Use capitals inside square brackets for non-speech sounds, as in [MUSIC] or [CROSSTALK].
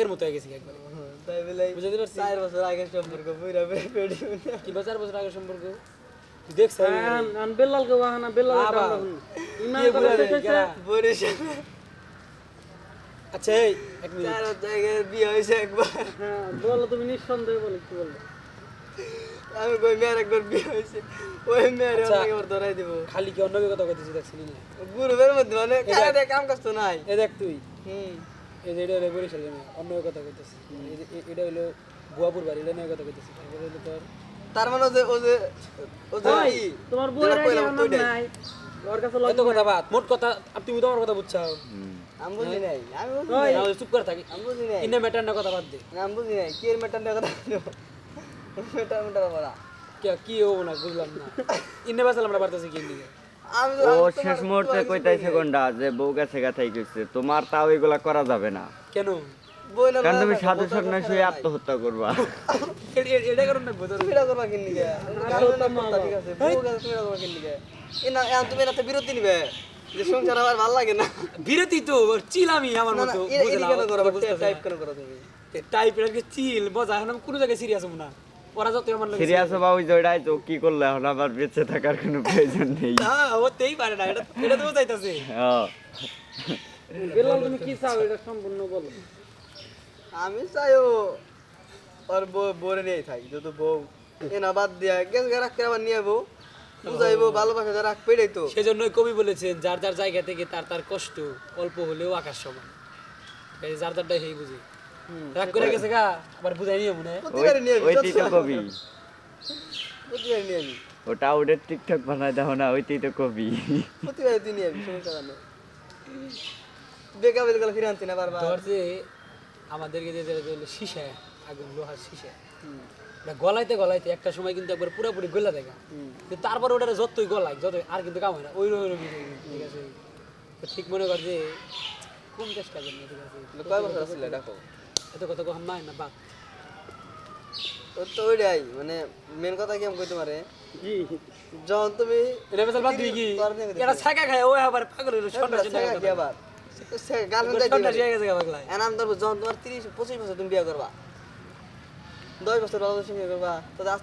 এর মতো হয়ে গেছি একবার? তাই বলে বুঝাতে পারছি? চার বছর আগের সম্পর্ক পেড়ি কি বছর বছর আগের সম্পর্ক? তুই দেখছ আন আন কে ওহানা বেলাল আবার। ইমান করে বুড়া রে, শেষে গেরা? বরিশাল আচ্ছা এই এক মিনিট। চার জায়গায় বিয়ে হয়েছে একবার। হ্যাঁ বলো তুমি নিঃসন্দেহে বলে কি বলব আমি কই মেয়ের একবার বিয়ে হয়েছে। ওই মেয়ের আচ্ছা। অনেক ওর ধরাই দিব। খালি কি অন্য কথা কইতেছিস দেখছিলি না। গ্রুপের মধ্যে মানে কাম কাজ তো নাই। এই দেখ তুই। হুম। এই যে এটা হলো বরিশাল অন্য কথা এ- এটা হলো বুয়াপুর বাড়ি এটা কথা কইতেছিস তারপরে হলো তোর তার মানে ও যে ও যে ও যে তোমার বইয়ের আমার নাই। ওর কাছে এত কথা বাদ মোট কথা আর তুমি তো আমার কথা বুঝছাও। আমি বুঝি নাই আমি বুঝি নাই। চুপ করে থাকি। আমি বুঝি নাই। ইন্না ম্যাটার না কথা বাদ দে। না, আমি বুঝি নাই। কি এর মেটার কথা মেটার মেটার বলা কে কি হব না বুঝলাম না। ইন্না বাসাল আমরা পারতেছি কি দিকে ও শেষ মুহূর্তে কইতাইছে কোনটা যে বউ গেছে গাথাই কইছে তোমার তাও এগুলা করা যাবে না। কেন? কারণ তুমি সাধু বোতল হয়ে আত্মহত্যা করবা। [LAUGHS] এ- এ- এটা কারণ না বোধ এটা করবা কিন লিগে ঠিক আছে বউ গেছে এটা করবা কিন লিগে না তুমি এটাতে বিরতি নিবে যে সংসার আমার ভালো লাগে না। বিরতি তো চিলামি আমার না না মতো কেন করো টাইপ কেন করো তুমি? টাইপ চিল মজা এখন আমি কোনো জায়গায় সিরিয়াস হব না। ওরা যত আমার লাগে সিরিয়াস হবা ওই জয়টাই তো কি করলে এখন? আমার বেঁচে থাকার কোনো প্রয়োজন নেই। না হতেই পারে না এটা এটা তো চাইতাছে হ্যাঁ। বেলাল তুমি কি চাও? এটা সম্পূর্ণ বলো। আমি চাইও আর বউ বউরে নিয়ে থাকি যত বউ এ বাদ দিয়া গেছ গা আবার নিয়ে বউ বুঝাইবো ভালোবাসা যা তো। সেজন্যই কবি বলেছেন যার যার জায়গা থেকে তার তার কষ্ট অল্প হলেও আকাশ সমান। এই যার যারটা সেই বুঝি। রাগ করে গেছে গা আবার বুঝাই নিয়ে মনে প্রতিবারই নিয়ে ওই- ওইটাই তো কবি। প্রতিবারই নিয়ে যাবি ওটা টিকটক বানায় দাও না ওইটাই তো কবি। প্রতিবারই তুই নিয়ে যাবি সমস্যা নেই। বেকা বেকা ফিরে আনতি না বারবার। ধর যে আমাদেরকে যে যেটা হলো সীসা আগুন লোহার সীসা। ওটা গলাইতে গলাইতে একটা সময় কিন্তু একবার পুরোপুরি গলা দেখা। তারপর ওটা যতই গলাই যত আর কিন্তু কাম হয় না ওই রকম ঠিক আছে? ঠিক মনে কর যে কোন চেষ্টা করি ঠিক আছে? কয় বছর আসলে দেখো এত কথা কখন নাই না বাক। তো তো ওইটাই মানে মেন কথা কি আমি কইতে পারে? জি যখন তুমি এটা বেসাল বাদ দিই কি? এটা ছাকা খায় ও আবার পাগল হলো সন্ধ্যা ছাকা কি আবার? তোমার তিরিশ পঁচিশ বছর তুমি বিয়ে করবা। দশ বছর বাবা সঙ্গে করবা তাহলে আস্তে